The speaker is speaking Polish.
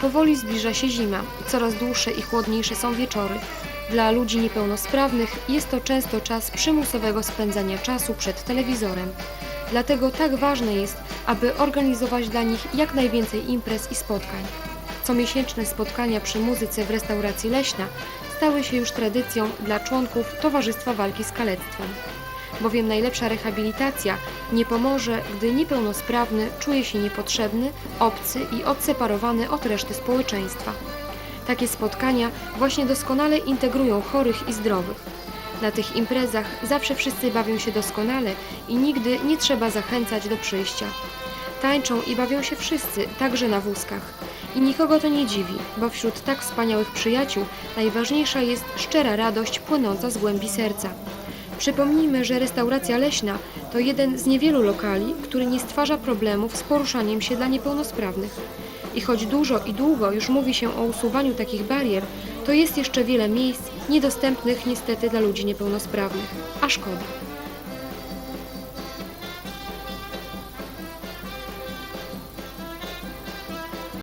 powoli zbliża się zima, coraz dłuższe i chłodniejsze są wieczory. Dla ludzi niepełnosprawnych jest to często czas przymusowego spędzania czasu przed telewizorem. Dlatego tak ważne jest, aby organizować dla nich jak najwięcej imprez i spotkań. Comiesięczne spotkania przy muzyce w restauracji Leśna stały się już tradycją dla członków Towarzystwa Walki z Kalectwem. Bowiem najlepsza rehabilitacja nie pomoże, gdy niepełnosprawny czuje się niepotrzebny, obcy i odseparowany od reszty społeczeństwa. Takie spotkania właśnie doskonale integrują chorych i zdrowych. Na tych imprezach zawsze wszyscy bawią się doskonale i nigdy nie trzeba zachęcać do przyjścia. Tańczą i bawią się wszyscy, także na wózkach. I nikogo to nie dziwi, bo wśród tak wspaniałych przyjaciół najważniejsza jest szczera radość płynąca z głębi serca. Przypomnijmy, że restauracja leśna to jeden z niewielu lokali, który nie stwarza problemów z poruszaniem się dla niepełnosprawnych. I choć dużo i długo już mówi się o usuwaniu takich barier, to jest jeszcze wiele miejsc niedostępnych niestety dla ludzi niepełnosprawnych. A szkoda.